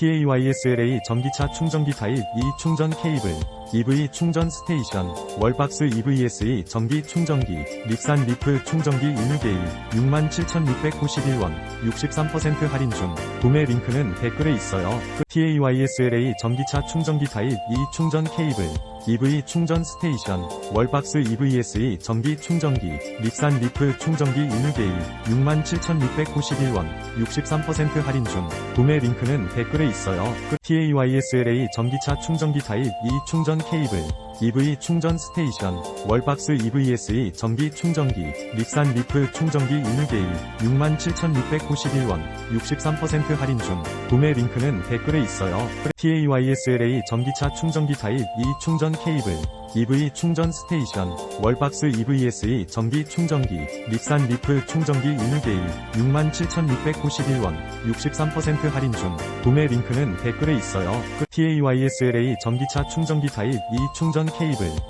TAYSLA 전기차 충전기 타입 2 충전 케이블, EV 충전 스테이션, 월박스 EVSE 전기 충전기, 립산 리프 충전기 인유게이 67,691원, 63% 할인 중, 구매 링크는 댓글에 있어요. TAYSLA 전기차 충전기 타입 2 충전 케이블, EV 충전 스테이션, 월박스 EVSE 전기 충전기, 립산 리프 충전기 인유게이 67,691원, 63% 할인 중, 구매 링크는 댓글에 있어요. TAYSLA 전기차 충전기 타입 2 충전 케이블, EV 충전 스테이션, 월박스 EVSE 전기 충전기, 립산 리프 충전기 인유게이 67,691원, 63% 할인 중, 구매 링크는 댓글에 있어요. TAYSLA 전기차 충전기 타입 2 충전 케이블, EV 충전 스테이션, 월박스 EVSE 전기 충전기, 립산 리프 충전기 인유게이 67,691원, 63% 할인 중, 구매 링크는 댓글에 있어요. TAYSLA 전기차 충전기 타입 2 충전 케이블,